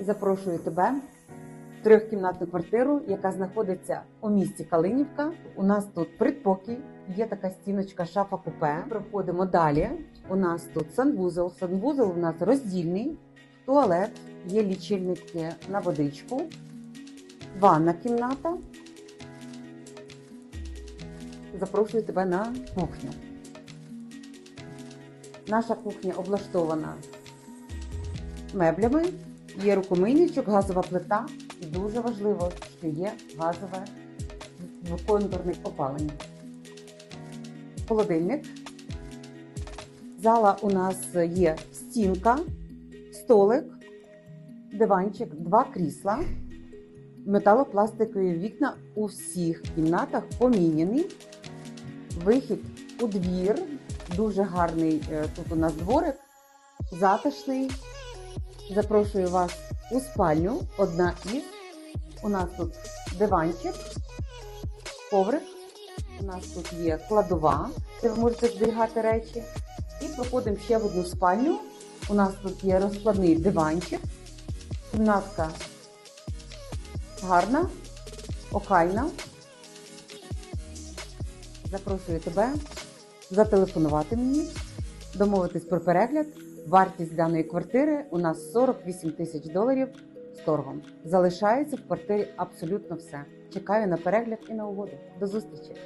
Запрошую тебе в трьохкімнатну квартиру, яка знаходиться у місті Калинівка. У нас тут предпокій, є така стіночка шафа купе. Проходимо далі. У нас тут санвузол. Санвузол у нас роздільний, туалет, є лічильники на водичку, ванна кімната. Запрошую тебе на кухню. Наша кухня облаштована меблями, є рукомийничок, газова плита і дуже важливо, що є газове двоконтурне опалення. Холодильник. Зала у нас є стінка, столик, диванчик, два крісла, металопластикові вікна у всіх кімнатах поміняні. Вихід у двір, дуже гарний е, тут у нас дворик, затишний. Запрошую вас у спальню. Одна із. У нас тут диванчик, коврик. У нас тут є кладова, де ви можете зберігати речі. І проходимо ще в одну спальню. У нас тут є розкладний диванчик. Кімнатка гарна, охайна. Запрошую тебе зателефонувати мені, домовитись про перегляд. Вартість даної квартири у нас 48 тисяч доларів з торгом. Залишається в квартирі абсолютно все. Чекаю на перегляд і на угоду. До зустрічі!